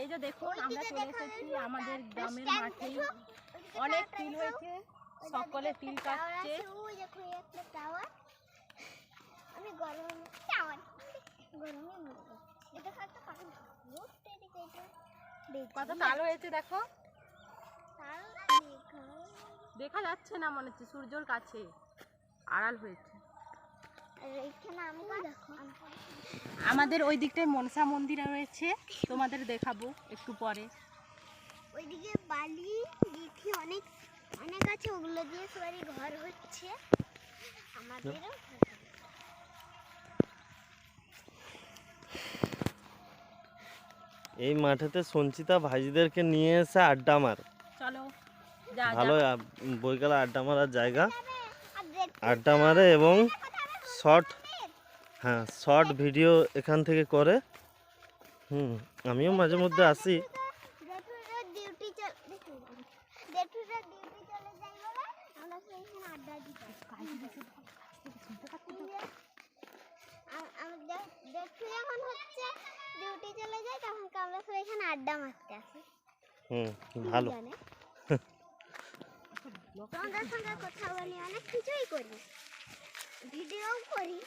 এই যে দেখুন আমরা চলে এসেছি আমাদের গ্রামের মাঠে। অনেক তিল হয়েছে সকলে তিল কাটছে আমি গরম গরমে এটা। পাখি কত তাল হয়েছে দেখা। দেখা যাচ্ছে না মনে হচ্ছে সূর্যর কাছে। আড়াল হয়েছে। আমাদের ওই দিকটায় মনসা মন্দির রয়েছে। তোমাদের দেখাবো একটু পরে। ওইদিকে বালি লিথি অনেক অনেক আছে ওগুলো দিয়ে সবারই ঘর হচ্ছে। আমাদেরও এই মাঠেতে সঞ্চিতা ভাইজিদেরকে নিয়ে এসে আড্ডা মার। চলো ভালো বৈকালে আড্ডা মারার জায়গা। আড্ডা মারে এবং শর্ট হ্যাঁ শর্ট ভিডিও এখান থেকে করে। হুম আমিও মাঝে মধ্যে আসি। জেঠুরা ডিউটি চল জেঠুরা ডিউটি চলে যাই বলে আমরা সেইখানে আড্ডা দিতে জেঠু যখন হচ্ছে ডিউটি চলে যায় তখন আমরা সবাই এখানে আড্ডা মারতে আসি। হুম ভালো। তোমাদের সঙ্গে কথা বলি অনেক কিছুই করি। ভিডিও করি।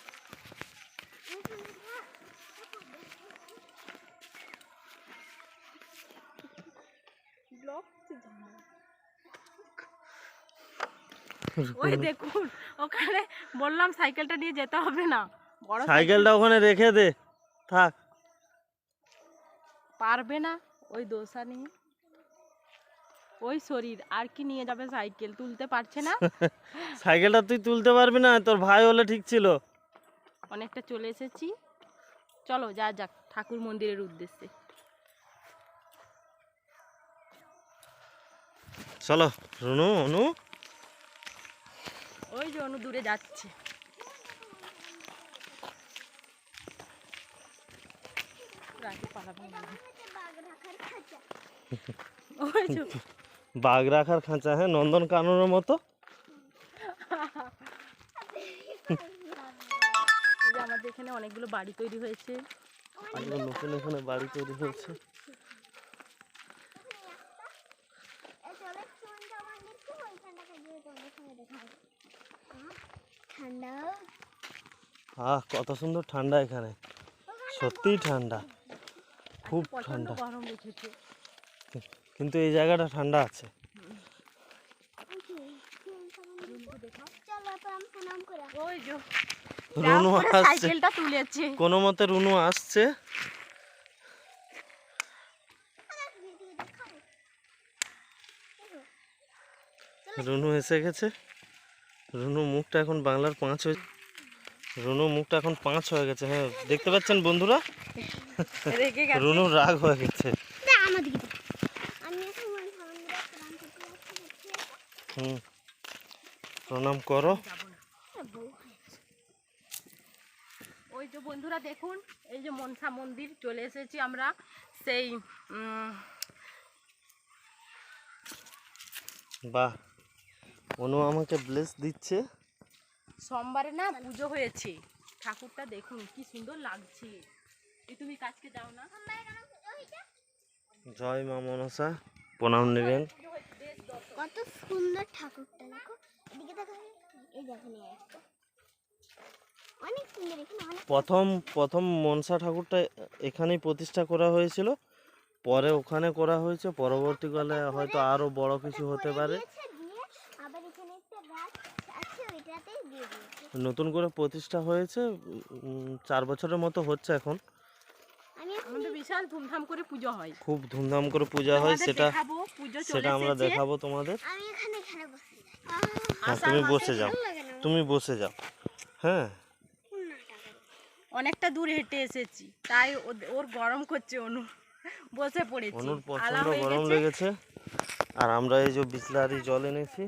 ওই দেখুন ওখানে বললাম সাইকেলটা নিয়ে যেতে হবে না। বড় সাইকেলটা ওখানে রেখে দে থাক। পারবে না ওই দোসা নিয়ে। ওই শরীর আর কি নিয়ে যাবে সাইকেল? তুলতে পারছে না। সাইকেলটা তুই তুলতে পারবি না তোর ভাই হলে ঠিক ছিল। অনেকটা চলে এসেছি। চলো যা যাক ঠাকুর মন্দিরের উদ্দেশ্যে। চলো রুনু অনু। ওই যে অনু দূরে যাচ্ছে। রাতে পালাবো না। ওই যে বাঘ রাখার খাঁচা হ্যাঁ? নন্দন কাননের মতো? আমাদের এখানে অনেকগুলো বাড়ি তৈরি হয়েছে। আরও নতুন এখানে বাড়ি তৈরি হয়েছে। আহ, কত সুন্দর ঠান্ডা এখানে। সত্যিই ঠান্ডা। খুব ঠান্ডা। গরম কিন্তু এই জায়গাটা ঠান্ডা আছে। চলো প্রণাম প্রণাম করে আসি। ওই যে রুনু আসছে কোনো মতে রুনু আসছে। রুনু এসে গেছে। রুনু মুখটা এখন বাংলার পাঁচ হয়ে রুনু মুখটা এখন পাঁচ হয়ে গেছে। হ্যাঁ দেখতে পাচ্ছেন বন্ধুরা? রুনু রাগ হয়ে গেছে। হুম। প্রণাম করো। ওই যে বন্ধুরা দেখুন এই যে মনসা মন্দির চলে এসেছি আমরা সেই বাহ অনু আমাকে ব্লেস দিচ্ছে। সোমবারে না পুজো হয়েছে। ঠাকুরটা দেখুন কি সুন্দর লাগছে। তুমি কাজকে যাও না। জয় মা মনসা প্রণাম নেবেন। কত সুন্দর ঠাকুরটা দেখো। এদিকে দেখো এই দেখো নিয়ে অনেক সুন্দর এখানে প্রথম প্রথম মনসা ঠাকুরটা এখানেই প্রতিষ্ঠা করা হয়েছিল। পরে ওখানে করা হয়েছে পরবর্তীকালে হয়তো আরও বড় কিছু হতে পারে। নতুন করে প্রতিষ্ঠা হয়েছে চার বছরের মতো হচ্ছে এখন। বিশাল ধুমধাম করে পুজো হয়। খুব ধুমধাম করে পূজা হয় সেটা সেটা আমরা দেখাবো তোমাদের। আমি এখানে এখানে বসে আহ, হ্যাঁ তুমি বসে যাও। তুমি বসে যাও। হ্যাঁ। অনেকটা দূর হেঁটে এসেছি তাই ওর গরম করছে অনু। বসে পড়েছি। অনুর প্রচণ্ড গরম লেগেছে। আর আমরা এই যে বিসলারি জল এনেছি